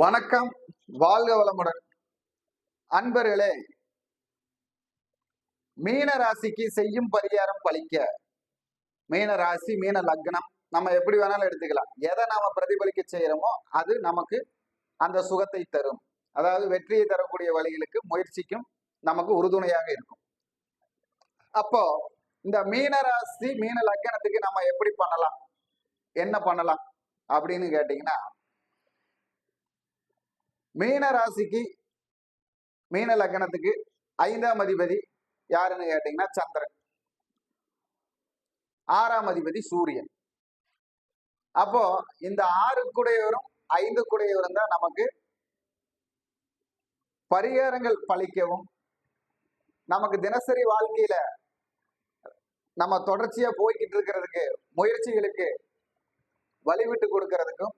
வணக்கம். வாழ்க வளமுடன். அன்பர்களே மீன ராசிக்கு செய்யும் பரிகாரம் பழிக்க. மீன ராசி மீன லக்னம் நம்ம எப்படி வேணாலும் எடுத்துக்கலாம். எதை நாம பிரதிபலிக்க செய்யறோமோ அது நமக்கு அந்த சுகத்தை தரும். அதாவது வெற்றியை தரக்கூடிய வழிகளுக்கு முயற்சிக்கும் நமக்கு உறுதுணையாக இருக்கும். அப்போ இந்த மீன ராசி மீன லக்னத்துக்கு நம்ம எப்படி பண்ணலாம்? என்ன பண்ணலாம்? அப்படின்னு கேட்டீங்கன்னா மீன ராசிக்கு மீன லக்னத்துக்கு ஐந்தாம் அதிபதி யாருன்னு கேட்டீங்கன்னா சந்திரன். ஆறாம் அதிபதி சூரியன். அப்போ இந்த ஆறு குடையவரும் ஐந்து குடையவரும் தான் நமக்கு பரிகாரங்கள் பழிக்கவும் நமக்கு தினசரி வாழ்க்கையில நம்ம தொடர்ச்சியா போய்கிட்டு இருக்கிறதுக்கு முயற்சிகளுக்கு வழிவிட்டு கொடுக்கறதுக்கும்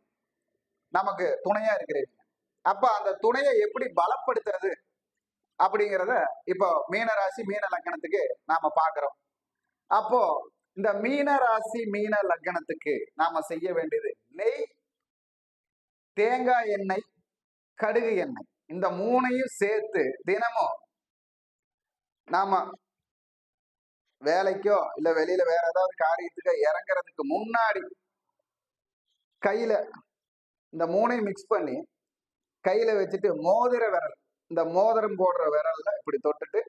நமக்கு துணையா இருக்கிறீங்க. அப்ப அந்த துணையை எப்படி பலப்படுத்துறது அப்படிங்கிறத இப்போ மீனராசி மீன லக்னத்துக்கு நாம பாக்குறோம் அப்போ இந்த மீனராசி மீன லக்னத்துக்கு நாம செய்ய வேண்டியது நெய் தேங்காய் எண்ணெய் கடுகு எண்ணெய். இந்த மூணையும் சேர்த்து தினமும் நாம வேலைக்கோ இல்ல வெளியில வேற ஏதாவது காரியத்துக்கோ இறங்குறதுக்கு முன்னாடி கையில இந்த மூணையும் மிக்ஸ் பண்ணி கையில வச்சுட்டு மோதிர விரல். இந்த மோதிரம் போடுற விரல்ல இப்படி தொட்டுட்டு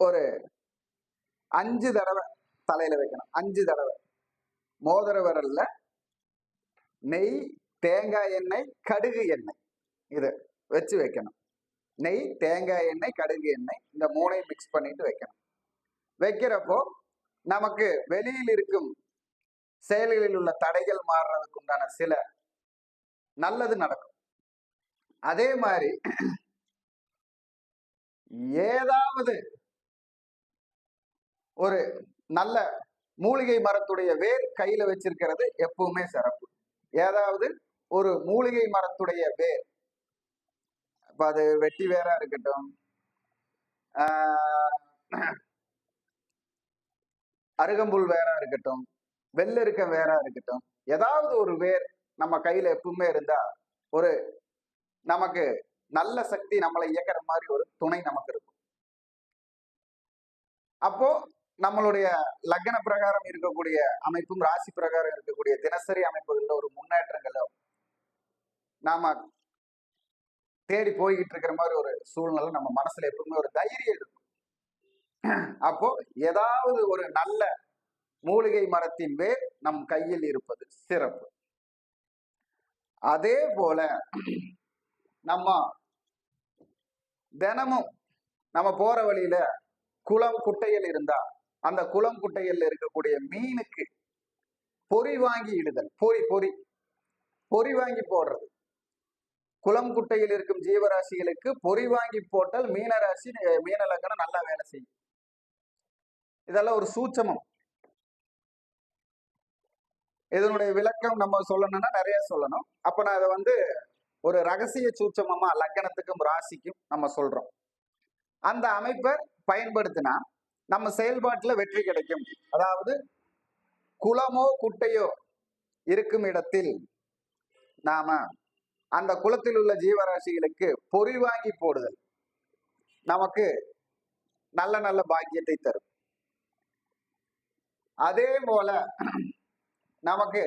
ஒரு அஞ்சு தடவை தலையில வைக்கணும். அஞ்சு தடவை. மோதிர விரல்ல நெய் தேங்காய் எண்ணெய் கடுகு எண்ணெய். இது வச்சு வைக்கணும். நெய் தேங்காய் எண்ணெய் கடுகு எண்ணெய் இந்த மூணையும் மிக்ஸ் பண்ணிட்டு வைக்கணும். வைக்கிறப்போ நமக்கு வெளியில் இருக்கும் செயல்களில் உள்ள தடைகள் மாறுறதுக்கு உண்டான சில நல்லது நடக்கும். அதே மாதிரி ஏதாவது ஒரு நல்ல மூலிகை மரத்துடைய வேர் கையில வச்சிருக்கிறது எப்பவுமே சிறப்பு. ஏதாவது ஒரு மூலிகை மரத்துடைய வேர் இப்ப அது வெட்டி வேரா இருக்கட்டும் ஆஹ் அருகம்புல் வேரா இருக்கட்டும் வெள்ளருக்க வேரா இருக்கட்டும் ஏதாவது ஒரு வேர் நம்ம கையில எப்பவுமே இருந்தா ஒரு நமக்கு நல்ல சக்தி நம்மளை இயக்கிற மாதிரி ஒரு துணை நமக்கு இருக்கும். அப்போ நம்மளுடைய லக்ன பிரகாரம் இருக்கக்கூடிய அமைப்பும் ராசி பிரகாரம் இருக்கக்கூடிய தினசரி அமைப்புகள்ல ஒரு முன்னேற்றங்களோ நாம தேடி போய்கிட்டு இருக்கிற மாதிரி ஒரு சூழ்நிலை நம்ம மனசுல எப்பவுமே ஒரு தைரியம் இருக்கும். அப்போ ஏதாவது ஒரு நல்ல மூலிகை மரத்தின் வேர் நம் கையில் இருப்பது சிறப்பு. அதே போல நம்ம தினமும் நம்ம போற வழியில குளம் குட்டையில் இருந்தா அந்த குளம் குட்டையில் இருக்கக்கூடிய மீனுக்கு பொறி வாங்கி இடுதல். பொறி பொறி. பொறி வாங்கி போடுறது. குளம் குட்டையில் இருக்கும் ஜீவராசிகளுக்கு பொறி வாங்கி போட்டால் மீனராசி மீன லக்கணம் நல்லா வேலை செய்யும். இதெல்லாம் ஒரு சூட்சமம். இதனுடைய விளக்கம் நம்ம சொல்லணும்னா நிறைய சொல்லணும். அப்ப நான் அதை வந்து ஒரு ரகசிய சூட்சமமா லக்கணத்துக்கும் ராசிக்கும் நம்ம சொல்றோம். அந்த அமைப்பை பயன்படுத்தினா நம்ம செயல்பாட்டுல வெற்றி கிடைக்கும். அதாவது குளமோ குட்டையோ இருக்கும் இடத்தில் நாம அந்த குளத்தில் உள்ள ஜீவராசிகளுக்கு பொறி வாங்கி போடுதல் நமக்கு நல்ல நல்ல பாக்கியத்தை தரும். அதே போல நமக்கு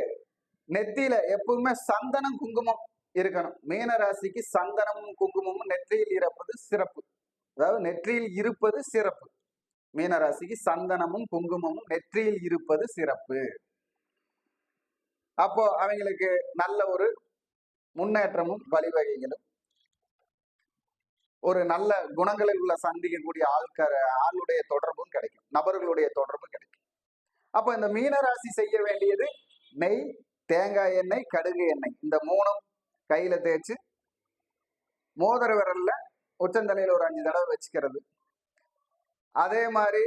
நெத்தியில எப்பவுமே சந்தனம் குங்குமம் இருக்கணும். மீன ராசிக்கு சந்தனமும் குங்குமமும் நெற்றியில் இருப்பது சிறப்பு. அதாவது நெற்றியில் இருப்பது சிறப்பு. மீன ராசிக்கு சந்தனமும் குங்குமமும் நெற்றியில் இருப்பது சிறப்பு. அப்போ அவங்களுக்கு நல்ல ஒரு முன்னேற்றமும் வழிவகைகளும் ஒரு நல்ல குணங்களில் உள்ள சந்திக்கக்கூடிய ஆட்கார ஆளுடைய தொடர்பும் கிடைக்கும். நபர்களுடைய தொடர்பும் கிடைக்கும். அப்போ இந்த மீனராசி செய்ய வேண்டியது நெய் தேங்காய் எண்ணெய் கடுகு எண்ணெய். இந்த மூணும் கையில தேய்ச்சு மோதிர விரல்ல உச்சந்தலையில ஒரு அஞ்சு தடவை வச்சுக்கிறது. அதே மாதிரி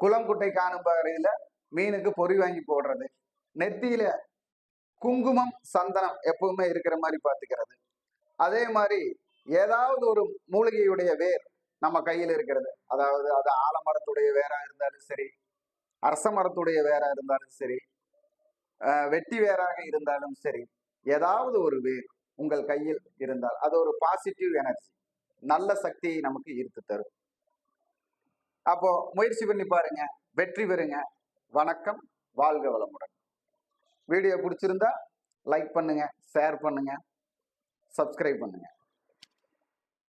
குளங்குட்டை காணும் பகுதியில மீனுக்கு பொறி வாங்கி போடுறது. நெத்தியில குங்குமம் சந்தனம் எப்பவுமே இருக்கிற மாதிரி பார்த்துக்கிறது அதே மாதிரி ஏதாவது ஒரு மூலிகையுடைய வேர் நம்ம கையில் இருக்கிறது. அதாவது அது ஆலமரத்துடைய வேரா இருந்தாலும் சரி அரச மரத்துடைய வேரா இருந்தாலும் சரி வெட்டி வேராக இருந்தாலும் சரி ஏதாவது ஒரு வேர் உங்கள் கையில் இருந்தால் அது ஒரு பாசிட்டிவ் எனர்ஜி நல்ல சக்தியை நமக்கு ஈர்த்து தரும். அப்போ முயற்சி பண்ணி பாருங்க வெற்றி பெறுங்க. வணக்கம் வாழ்க வளமுடன். வீடியோ பிடிச்சிருந்தா லைக் பண்ணுங்க ஷேர் பண்ணுங்க சப்ஸ்கிரைப் பண்ணுங்க.